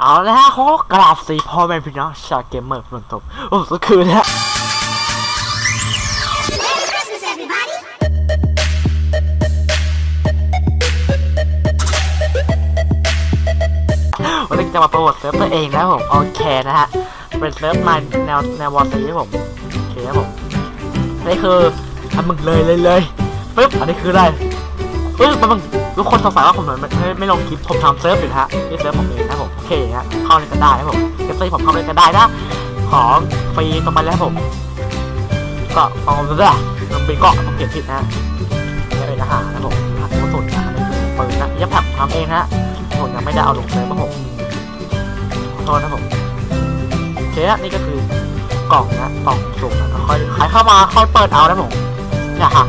เอาละฮะเขอกราบสีพ่อแม่พี่น้องชาวเกมเมอร์ฝนตกโอ้สุดคืนนะฮะวันนี้จะมาโปรโมทเซิร์ฟตัวเองนะผมโอเคนะฮะ เป็นเซิร์ฟมาแนวแนววอร์ซีผมโอเคครับผมนี่คืออันมึงเลยเลยเลยปึ๊บอันนี้คืออะไร ปึ๊บมันมึงทุกคนสงสัยว่าผมไม่ไม่ไม่ลงคลิปผมทำเซิร์ฟอยู่นะฮะนี่เซิร์ฟผมเองนะผมโอเคฮะเข้าเล่นกันได้นะครับผมเอฟซีผมเข้าเล่นกันได้นะของฟรีตรงมาแล้วผมก็ฟองเรือมันเป็นเกาะต้องเขียนผิดนะฮะนี่เป็นอาหารนะผมหารกระสุนนะนี่คือปืนนะยับผักทำเองฮะผมยังไม่ได้เอาลงเลยเพราะผมขอโทษนะผมโอเคอะนี่ก็คือกล่องนะกล่องสุ่มนะค่อยใครเข้ามาค่อยเปิดเอานะผมเนี่ยฮะ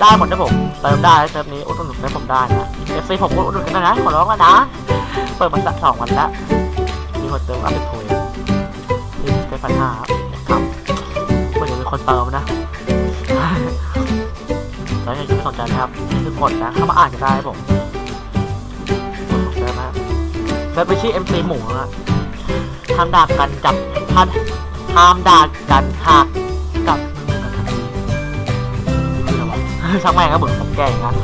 ได้หมดนะผมเติมได้เติมนี้อุดหนุนเซ็ตผมได้นะเอฟซีผมอุดหนุนกันนะขอร้องแล้วนะเปิดมาสักสองวันล้วมีคนเติมอัพเป็นถุยนี่เป็นพันห้าครับไม่เดี๋ยวมีคนเติมนะแล้วอย่าลืมสนใจนะครับนี่คือกดนะเข้ามาอ่านกันได้ครับผมเซิร์ฟนะเซิร์ฟไปชื่อ MC หมูนะห้ามด่ากันจับห้ามห้ามด่ากันหักกับ ช่างแม่งครับผมผมแก่งนะ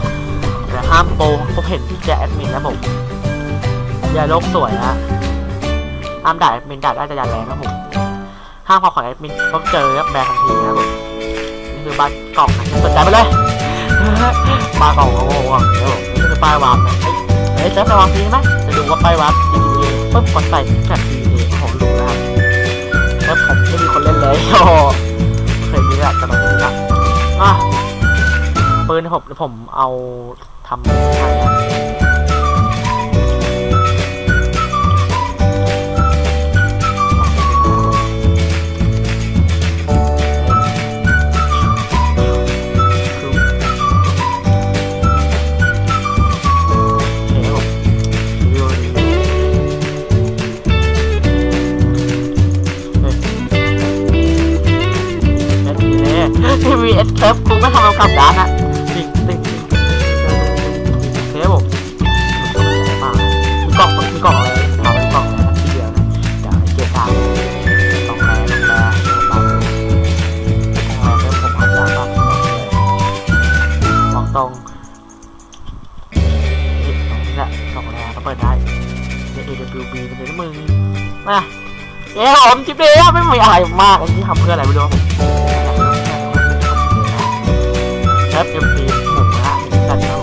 แต่ห้ามโปผมเห็นพี่แจแอดมินนะผมอย่าโลกสวยนะห้ามด่าแอดมินด่าได้แต่อย่าแรงนะผมห้ามพอของแอดมินพบเจอครับแบนทันทีนะผมนี่คือบ้านกล่องนะสนใจไปเลยปลากล่องโอ้โหเดี๋ยวนี่คือป้ายวาร์ปนะเฮ้ยเซิร์ฟไปวางฟรีไหมจะดูว่าป้ายวาร์ป GTA ปุ๊บกดใส่แท็ก GTA ผมรู้นะครับแล้วผมไม่มีคนเล่นเลยโอ้เคยมีแหละตลอดเลยนะอะ ปืนผมผมเอาทำให้นะทีวีเอสเซิร์ฟกูไม่ทำเอากลับด้านนะ เปิดได้ใน AWB เป็นไงมึงมาเอ้ผมจิ๊บเดียไม่มีอะไรมากที่ทำเพื่ออะไรไม่รู้ผมครับเอ็มพีหมูนะฮะกันนะ